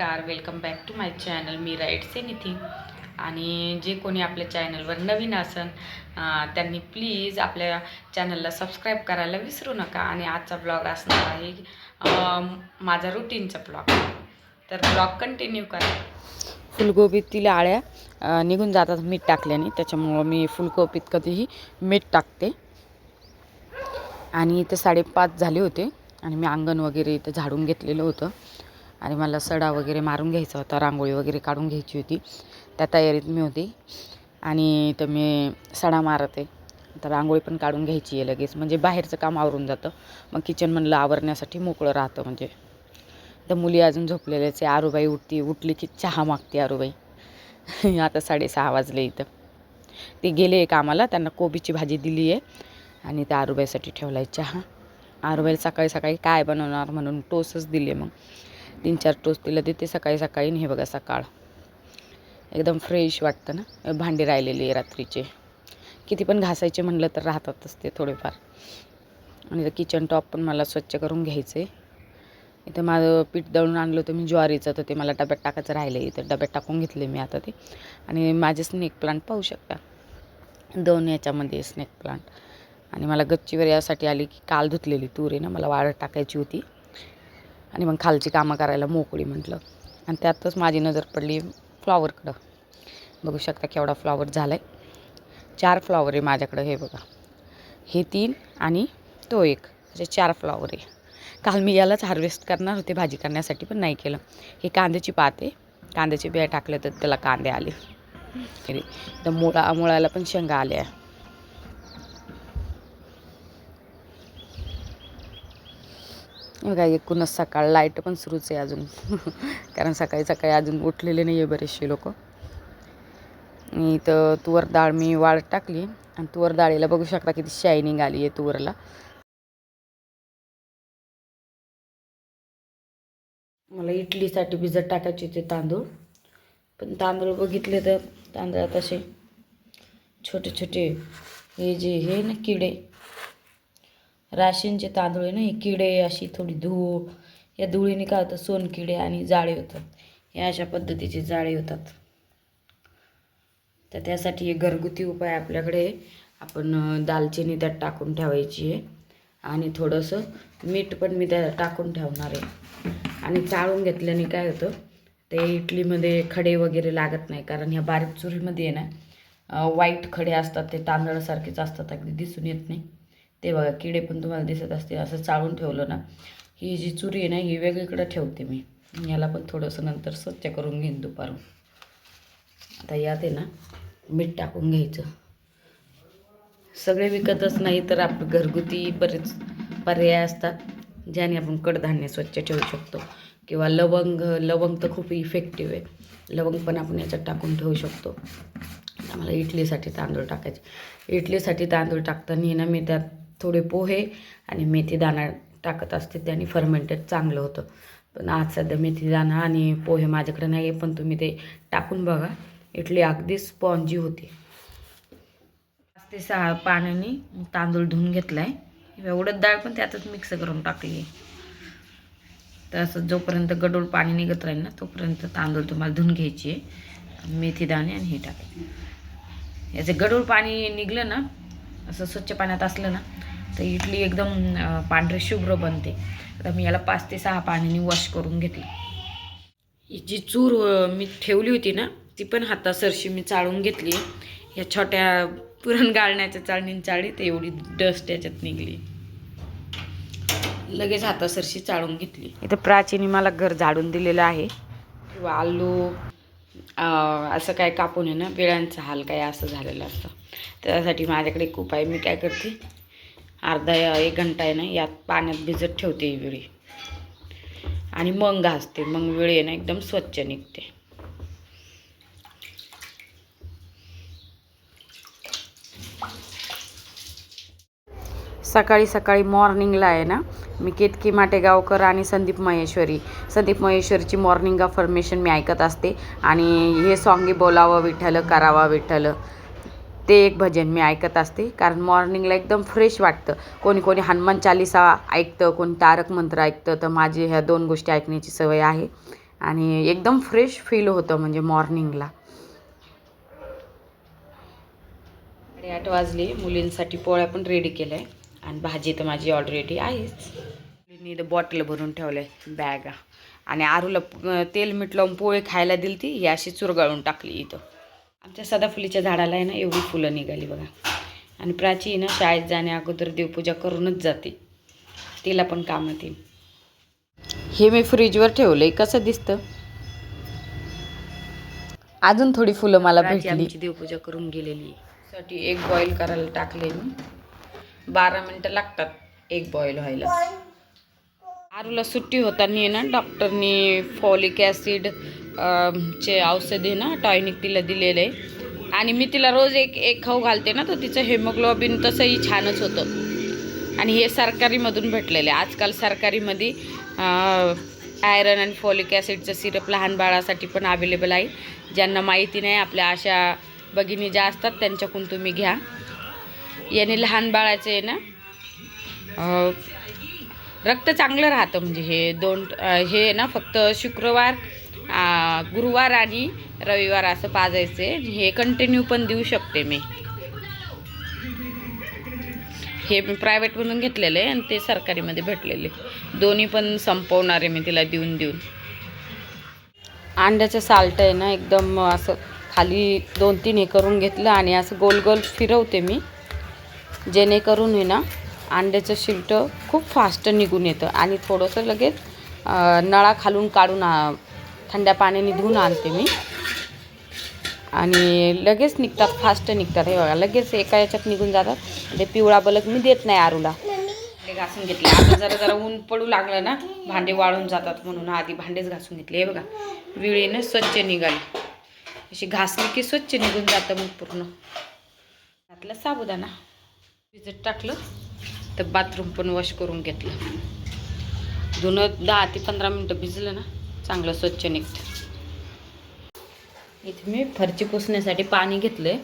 नमस्कार welcome back to my channel मी राईट निथिन आणि जे कोणी आपल्या चॅनलवर नवीन असन त्यांनी प्लीज आपल्या चॅनलला सबस्क्राईब करायला विसरू नका. आणि आजचा ब्लॉग असणार आहे माझा रुटीनचा ब्लॉग तर ब्लॉग कंटिन्यू करा. फुलगोबीतील आळ्या निघून जातात मीठ टाकल्याने. त्याच्यामुळं मी फुलगोबीत कधीही मीठ टाकते. आणि इथे साडेपाच झाले होते. आणि मी अंगण वगैरे इथं झाडून घेतलेलं होतं. आणि मला सडा वगैरे मारून घ्यायचा होता रांगोळी वगैरे काढून घ्यायची होती. त्या तयारीत मी होती आणि तर मी सडा मारत. आहे तर रांगोळी पण काढून घ्यायची आहे लगेच. म्हणजे बाहेरचं काम आवरून जातं. मग किचन म्हणलं आवरण्यासाठी मोकळं राहतं म्हणजे. तर मुली अजून झोपलेल्याच आहे. आरूबाई उठती उठली की चहा मागते आरूबाई. आता साडेसहा वाजले इथं. ते गेले कामाला. त्यांना कोबीची भाजी दिली आहे. आणि त्या आरूबाईसाठी ठेवला आहे चहा. आरूबाईला सकाळी सकाळी काय बनवणार म्हणून टोसच दिले मग. तीन चार टोस तिला देते सकाळी सकाळी हे बघा सकाळ एकदम फ्रेश वाटतं ना. भांडी राहिलेली आहे रात्रीचे. किती पण घासायचे म्हणलं तर राहतातच ते थोडेफार. आणि किचन टॉप पण मला स्वच्छ करून घ्यायचं आहे इथं माझं पीठ दळून आणलं होतं मी ज्वारीचं तर ते मला डब्यात टाकायचं राहिलं आहे इथं डब्यात टाकून घेतले मी आता ते. आणि माझे स्नेक प्लांट पाहू शकता. दोन याच्यामध्ये स्नेक प्लांट आणि मला गच्चीवर यासाठी आली की काल धुतलेली तूर आहे ना मला वाळत टाकायची होती. आणि मग खालची कामं करायला मोकळी म्हटलं. आणि त्यातच माझी नजर पडली फ्लॉवरकडं. बघू शकता केवढा फ्लॉवर झाला आहे चार फ्लॉवर आहे माझ्याकडं हे बघा. हे तीन आणि तो एक. असे चार फ्लॉवर आहे. काल मी यालाच हार्वेस्ट करणार होते भाजी करण्यासाठी पण नाही केलं. हे कांद्याची पाते आहे. कांद्याची बिया टाकलं तर त्याला कांदे आले. तर मुळा मुळाला पण शेंगा आल्या. बघा एकूणच सकाळ लाइट पण सुरूच आहे अजून. कारण सकाळी सकाळी अजून उठलेले नाही आहे बरेचसे लोक. इथं तुवर डाळ मी वाळत टाकली. आणि तुवर डाळीला बघू शकता किती शायनिंग आली आहे तुवरला. मला इडलीसाठी भिजत टाकायचे होते तांदूळ. पण तांदूळ बघितले तर तांदळात असे छोटे छोटे हे जे हे ना किडे राशनचे तांदूळ आहे ना हे किडे अशी थोडी धूळ या धुळीने काय होतं सोनकिडे आणि जाळे होतात. हे अशा पद्धतीचे जाळे होतात. तर त्यासाठी हे घरगुती उपाय आपल्याकडे आपण दालचिनी त्यात टाकून ठेवायची आहे. आणि थोडंसं मीठ पण मी त्यात टाकून ठेवणार आहे. आणि चाळून घेतल्याने काय होतं ते इडलीमध्ये खडे वगैरे लागत नाही. कारण ह्या बारीक चुरीमध्ये आहे ना वाईट खडे असतात ते तांदळासारखेच असतात अगदी दिसून येत नाही. ते बघा किडे पण तुम्हाला दिसत असतील असं चाळून ठेवलं ना ही जी चुरी आहे ना ही वेगळीकडे ठेवते मी. याला पण थोडंसं नंतर स्वच्छ करून घेईन दुपारून. आता यात आहे ना मीठ टाकून घ्यायचं. सगळे विकतच नाही तर आप घरगुती बरेच पर्याय असतात ज्याने आपण कडधान्य स्वच्छ ठेवू शकतो. किंवा लवंग लवंग तर खूप इफेक्टिव्ह आहे. लवंग पण आपण याच्यात टाकून ठेवू शकतो. आम्हाला इडलीसाठी तांदूळ टाकायचे. इडलीसाठी तांदूळ टाकताना ना मी त्यात थोडे पोहे आणि मेथी दाणा टाकत असते त्याने फर्मेंटेड चांगलं होतं. पण आज सध्या मेथी दाणा आणि पोहे माझ्याकडे नाही आहे पण तुम्ही ते टाकून बघा. इडली अगदी स्पॉन्जी होती. पाच ते सहा पाण्याने तांदूळ धुवून घेतला आहे एवढंच डाळ पण त्यातच मिक्स करून टाकली तर असं जोपर्यंत गडूळ पाणी निघत राहील ना तोपर्यंत तांदूळ तुम्हाला धुवून घ्यायची आहे मेथी दाणे आणि हे टाकायचे याचं गडूळ पाणी निघलं ना असं स्वच्छ पाण्यात असलं ना तर इडली एकदम पांढरी शुभ्र बनते. आता मी याला पाच ते सहा पाण्याने वॉश करून घेतली. ही जी चूर मी ठेवली होती ना ती पण हातासरशी मी चाळून घेतली. या छोट्या पुरण गाळण्याच्या चाळणीने चाळली तर एवढी डस्ट याच्यात निघली. लगेच हातासरशी चाळून घेतली. इथं प्राचीने मला घर झाडून दिलेलं आहे. किंवा आलू अं, असं काय कापून आहे ना बिळांचा हाल काय असं झालेलं असतं. त्यासाठी माझ्याकडे एक उपाय मी काय करते अर्धा एक घंटा आहे ना यात पाण्यात भिजत ठेवते ही विळी. आणि मग घासते मग विळी आहे ना एकदम स्वच्छ निघते. सकाळी सकाळी मॉर्निंगला आहे ना मी केतकी माटेगावकर आणि संदीप महेश्वरी. संदीप महेश्वरीची मॉर्निंग अफर्मेशन मी ऐकत असते. आणि हे सॉंगी बोलावं विठ्ठल करावा विठ्ठल. ते एक भजन मी ऐकत असते. कारण मॉर्निंगला एकदम फ्रेश वाटतं. कोणी कोणी हनुमान चालिसा ऐकतं कोणी तारक मंत्र ऐकतं. तर माझी ह्या दोन गोष्टी ऐकण्याची सवय आहे. आणि एकदम फ्रेश फील होतं म्हणजे मॉर्निंगला आणि आठ वाजले. मुलींसाठी पोळ्या पण रेडी केल्या. आहे आणि भाजी तर माझी ऑलरेडी आहेच. मुलींनी इथं बॉटल भरून ठेवलं आहे बॅगा. आणि आरूला तेल मीठ लावून पोळी खायला दिली ती ही अशी चुरगाळून टाकली इथं. आमच्या सदाफुलीच्या झाडाला आहे ना एवढी फुलं निघाली बघा. आणि प्राची ना शाळेत जाण्या अगोदर देवपूजा करूनच जाते. तिला पण कामात येईल हे मी फ्रीजवर ठेवलंय कसं दिसतं? अजून थोडी फुलं मला भेटली. देवपूजा करून गेलेली साठी एक बॉईल करायला टाकले मी. बारा मिनटं लागतात एक बॉईल व्हायला. आरूला सुट्टी होताना ना डॉक्टरनी फॉलिक ॲसिड चे औषधे ना टॉयनिक तिला दिलेलं आहे. आणि मी तिला रोज एक एक खाऊ घालते ना तर तिचं हेमोग्लोबिन तसंही छानच होतं. आणि हे सरकारीमधून भेटलेलं आहे. आजकाल सरकारीमध्ये आयरन आणि फॉलिक ॲसिडचं सिरप लहान बाळासाठी पण अवेलेबल आहे. ज्यांना माहिती नाही आपल्या अशा भगिनी ज्या असतात त्यांच्याकडून तुम्ही घ्या. याने लहान बाळाचे आहे ना रक्त चांगलं राहतं. म्हणजे हे दोन हे ना फक्त शुक्रवार गुरुवार आणि रविवार असं पाजायचं. आहे हे कंटिन्यू पण देऊ शकते मी. हे मी प्रायव्हेटमधून घेतलेलं आहे आणि ते सरकारीमध्ये भेटलेले. दोन्ही पण संपवणार आहे मी तिला देऊन देऊन. अंड्याचं साल्ट आहे ना एकदम असं खाली दोन तीन हे करून घेतलं आणि असं गोल गोल फिरवते मी. जेणेकरून आहे ना अंड्याचं शिल्ट खूप फास्ट निघून येतं आणि थोडंसं लगेच नळा खालून काढून थंड्या पाण्याने धुवून आणते मी. आणि लगेच निघतात फास्ट निघतात. हे बघा लगेच एका याच्यात निघून जातात. ते पिवळा बलक मी देत नाही आरूला. घासून घेतले. आता जरा जरा ऊन पडू लागलं ना भांडे वाळून जातात म्हणून. आधी भांडेच घासून घेतले. हे बघा विळीनं स्वच्छ निघाली. अशी घासली की स्वच्छ निघून जातं मग पूर्ण. घातलं साबुदाणा. भिजत टाकलं तर बाथरूम पण वॉश करून घेतलं. धुणं दहा ते पंधरा मिनटं भिजलं ना चांगलं स्वच्छ निघतं. इथे मी फरची पुसण्यासाठी पाणी घेतलं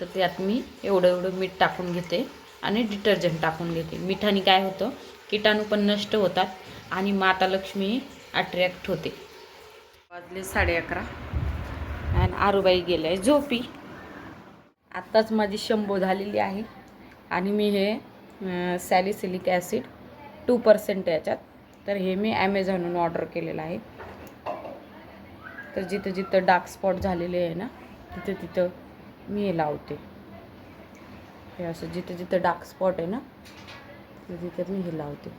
तर त्यात मी एवढं एवढं मीठ टाकून घेते आणि डिटर्जंट टाकून घेते. मिठाने काय होतं किटाणू पण नष्ट होतात आणि माता लक्ष्मी अट्रॅक्ट होते. वाजले साडे अकरा आणि आरूबाई गेल्या झोपी. आत्ताच माझी शंभो झालेली आहे आणि मी हे सॅलिसिलिक ॲसिड टू पर्सेंट याच्यात. तर हे मी ॲमेझॉनहून ऑर्डर केलेलं आहे. तर जिथं जिथं डार्क स्पॉट झालेले आहे ना तिथं तिथं मी हे लावते. हे असं जिथं जिथं डार्क स्पॉट आहे ना तिथं मी हे लावते.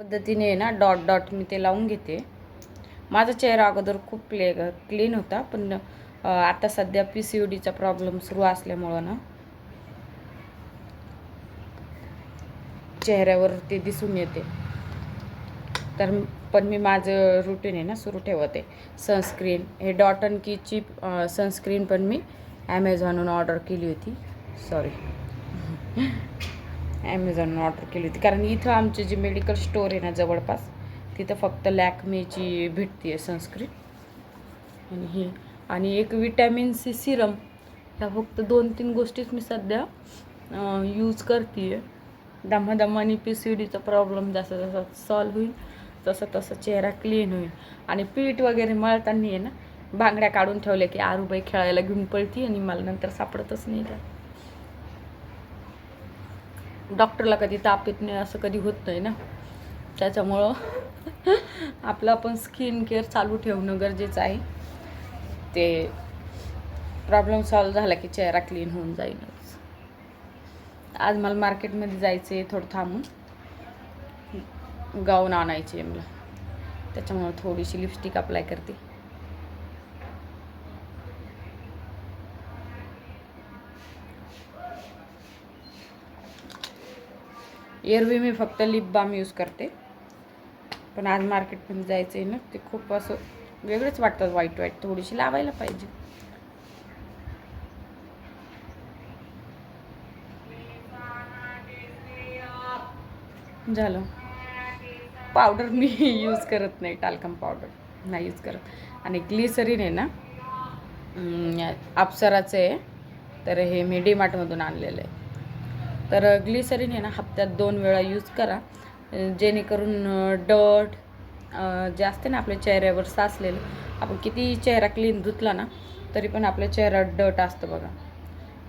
पद्धतीने आहे ना डॉट डॉट मी ते लावून घेते. माझा चेहरा अगोदर खूप क्ले क्लीन होता पण आता सध्या पी सी यू डीचा प्रॉब्लेम सुरू असल्यामुळं ना चेहऱ्यावर ते दिसून येते. तर पण मी माझं रुटीन आहे ना सुरू ठेवते. सनस्क्रीन हे डॉट अन कीची सनस्क्रीन पण मी ॲमेझॉनहून ऑर्डर केली होती. सॉरी ॲमेझॉनहून ऑर्डर केली होती. कारण इथं आमचे जे मेडिकल स्टोअर आहे ना जवळपास तिथं फक्त लॅकमेची भेटते आहे सनस्क्रीन आणि ही आणि एक विटॅमिन सी सिरम ह्या फक्त दोन तीन गोष्टीच मी सध्या यूज करते आहे दमादमाने पी सी डीचा प्रॉब्लेम जसा जसा सॉल्व होईल. तसं तसं चेहरा क्लीन होईल. आणि पीठ वगैरे मळताना आहे ना बांगड्या काढून ठेवल्या की आरूबाई खेळायला घेऊन पळती आणि मला नंतर सापडतच नाही का डॉक्टरला कधी ताप येत नाही असं कधी होत नाही ना. त्याच्यामुळं आपलं आपण स्किन केअर चालू ठेवणं गरजेचं आहे. ते प्रॉब्लेम सॉल्व झाला की चेहरा क्लीन होऊन जाईलच. आज मला मार्केटमध्ये जायचं आहे थोडं थांबून. गाऊन आणायची आहे मला. त्याच्यामुळे थोडीशी लिपस्टिक अप्लाय करते. एरवी मी फक्त लिप बाम यूज करते. पण आज मार्केटमध्ये जायचं आहे ना ते खूप असं वेगळंच वाटतं वाईट वाईट थोडीशी लावायला पाहिजे. झालं. पावडर मी यूज करत नाही टाल्कम पावडर नाही यूज करत. आणि ग्लिसरीन आहे ना अप्सराचं आहे. तर हे मी डीमार्टमधून आणलेलं आहे. तर ग्लिसरीन आहे ना हप्त्यात दोन वेळा यूज करा. जेणेकरून डट जे असते ना आपल्या चेहऱ्यावर साचलेलं आपण किती चेहरा क्लीन धुतला ना तरी पण आपल्या चेहऱ्यावर डट असतं बघा.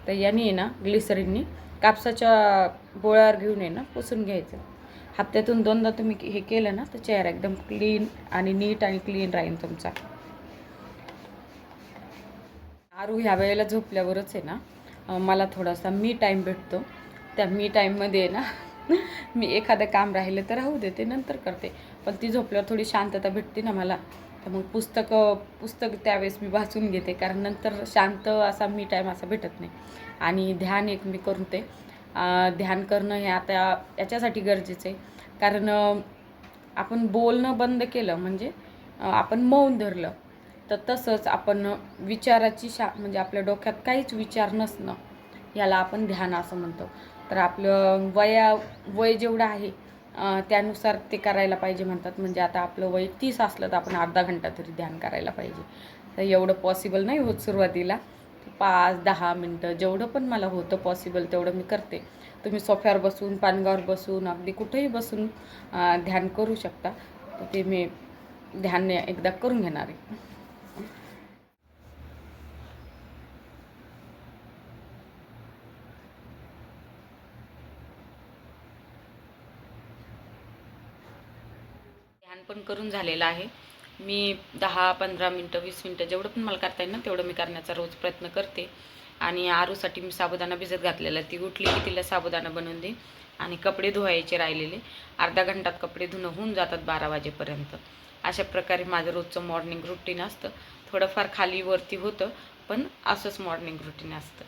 तर याने आहे ना ग्लिसरीननी कापसाच्या बोळ्यावर घेऊन ये ना पुसून घ्यायचं. हप्त्यातून दोनदा तुम्ही हे केलं ना तर चेहरा एकदम क्लीन आणि नीट आणि क्लीन राहील तुमचा. आरू ह्या वेळेला झोपल्यावरच आहे ना मला थोडासा मी टाईम भेटतो. त्या मी टाईममध्ये आहे ना मी एखादं काम राहिलं तर राहू देते नंतर करते. पण ती झोपल्यावर थोडी शांतता भेटते ना मला. तर मग पुस्तकं पुस्तक त्यावेळेस मी वाचून घेते कारण नंतर शांत असा मी टाईम असा भेटत नाही. आणि ध्यान एक मी करते ते ध्यान करणं हे आता याच्यासाठी गरजेचं आहे कारण आपण बोलणं बंद केलं म्हणजे आपण मौन धरलं तर तसंच आपण विचाराची शा म्हणजे आपल्या डोक्यात काहीच विचार नसणं याला आपण ध्यान असं म्हणतो. तर आपलं वया वय जेवढं आहे त्यानुसार ते करायला पाहिजे म्हणतात. म्हणजे आता आपलं वय तीस असलं तर आपण अर्धा घंटा तरी ध्यान करायला पाहिजे. तर एवढं पॉसिबल नाही होत सुरुवातीला. पाच दहा मिनटं जेवढं पण मला होतं पॉसिबल तेवढं मी करते. तुम्ही सोफ्यावर बसून पानगावर बसून अगदी कुठेही बसून ध्यान करू शकता. तर ते मी ध्यान एकदा करून घेणार आहे. ध्यान पण करून झालेलं आहे. मी दहा पंधरा मिनटं वीस मिनटं जेवढं पण मला करता येईल ना तेवढं मी करण्याचा रोज प्रयत्न करते. आणि आरूसाठी मी साबुदाणा भिजत घातलेला ती उठली की तिला साबुदाणा बनवून दे आणि कपडे धुवायचे राहिलेले. अर्धा घंटात कपडे धुणं होऊन जातात बारा वाजेपर्यंत. अशा प्रकारे माझं रोजचं मॉर्निंग रुटीन असतं. थोडंफार खाली वरती होतं पण असंच मॉर्निंग रुटीन असतं.